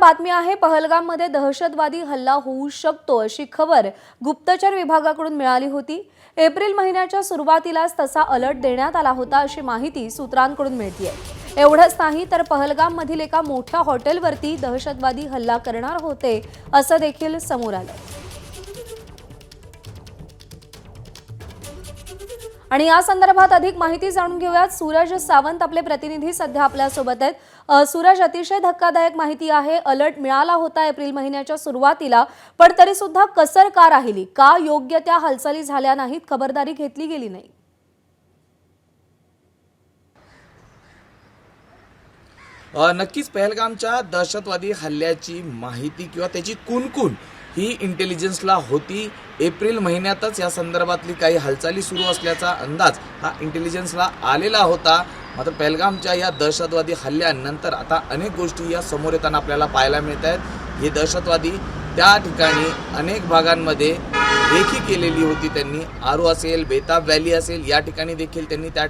बातमी आहे पहलगाममध्ये दहशतवादी हल्ला होऊ शकतो अशी खबर गुप्तचर विभागाकडून मिळाली होती. एप्रिल महिन्याच्या सुरुवातीलाच तसा अलर्ट देण्यात आला होता अशी माहिती सूत्रांकडून मिळतीये. एवढंच नाही तर पहलगाममधील एका मोठ्या हॉटेलवरती दहशतवादी हल्ला करणार होते असं देखील समोर आलं. आणि या संदर्भात अधिक माहिती जाणून घेऊयात. सूरज सावंत आपले प्रतिनिधी सध्या आपल्यासोबत आहेत. सूरज अतिशय धक्कादायक माहिती आहे. अलर्ट मिळाला होता एप्रिल महिन्याच्या सुरुवातीला पण तरी सुद्धा कसर का राहिली? का योग्य त्या हालचाली झाल्या नाहीत? खबरदारी घेतली गेली नाही. नक्कीच पहलगामच्या दहशतवादी हल्ल्याची माहिती किंवा त्याची कुणकुण ही इंटेलिजन्सला होती. एप्रिल महिन्यातच या संदर्भातली काही हालचाली सुरू असल्याचा अंदाज हा इंटेलिजन्सला आलेला होता. मात्र पहलगामच्या या दहशतवादी हल्ल्यानंतर आता अनेक गोष्टी या समोर येताना आपल्याला पाहायला मिळत आहेत हे दहशतवादी त्या ठिकाणी अनेक भागांमध्ये देखी केलेली होती त्यांनी. आरू असेल बेताब व्हॅली असेल या ठिकाणी देखील त्यांनी त्या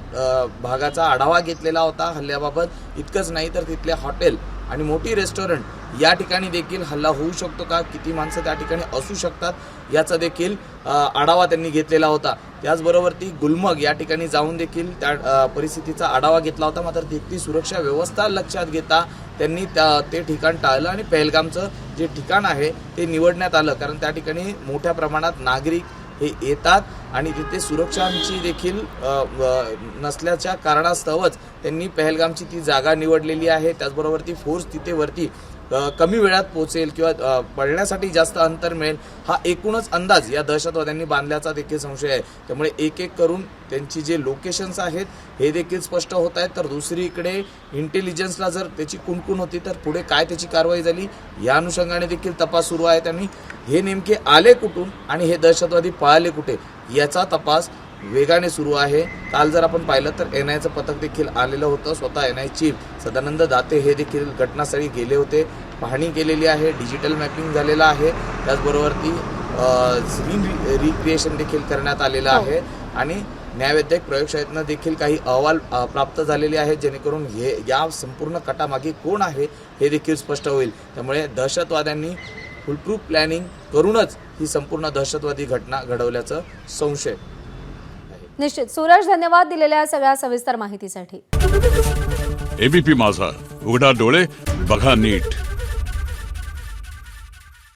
भागाचा आढावा घेतलेला होता हल्ल्याबाबत. इतकंच नाही तर तिथले हॉटेल आणि मोठी रेस्टॉरंट या ठिकाणी देखील हल्ला होऊ शकतो का? किती माणसं त्या ठिकाणी असू शकतात? याचा देखील आढावा त्यांनी घेतलेला होता. त्याचबरोबर ती गुलमर्ग या ठिकाणी जाऊन देखील त्या परिस्थितीचा आढावा घेतला होता. मात्र तिथली सुरक्षा व्यवस्था लक्षात घेता त्यांनी त्या ते ठिकाण टाळलं आणि पहलगामचं जे ठिकाण आहे ते निवडण्यात आलं कारण त्या ठिकाणी मोठ्या प्रमाणात नागरिक हे येतात. आणि तिथे सुरक्षांची देखील नसल्याच्या कारणास्तवच त्यांनी पहलगामची ती जागा निवडलेली आहे. त्याचबरोबर ती फोर्स तिथे वरती कमी वेळात पोहोचेल किंवा पडण्यासाठी जास्त अंतर मिळेल हा एकूणच अंदाज या दहशतवाद्यांनी बांधल्याचा देखील संशय आहे. त्यामुळे एक एक करून त्यांची जे लोकेशन्स आहेत हे देखील स्पष्ट होत आहेत. तर दुसरीकडे इंटेलिजन्सला जर त्याची कुणकुण होती तर पुढे काय त्याची कारवाई झाली या अनुषंगाने देखील तपास सुरू आहे त्यांनी. हे नेमके आले कुठून आणि हे दहशतवादी पळाले कुठे? याचा तपास वेगाने सुरू आहे. काल जर आपण पाहिलं तर एन आयचं पथक देखील आलेलं होतं स्वतः N I chief Sadanand Date हे देखील घटनास्थळी गेले होते. पाहणी केलेली आहे डिजिटल मॅपिंग झालेलं आहे. त्याचबरोबर ती स्क्रीन रिक्रिएशन देखील करण्यात आलेलं हो. आहे. आणि न्यायवैद्यक प्रयोगशाळेतनं देखील काही अहवाल प्राप्त झालेले आहेत जेणेकरून हे या संपूर्ण कटामागे कोण आहे हे देखील स्पष्ट होईल. त्यामुळे दहशतवाद्यांनी फुलप्रूफ प्लॅनिंग करूनच ही संपूर्ण दहशतवादी घटना घडवल्याचं संशय निश्चित. सूरज धन्यवाद दिलेल्या सगळ्या सविस्तर माहितीसाठी. एबीपी माझा. उघडा डोळे बघा नीट.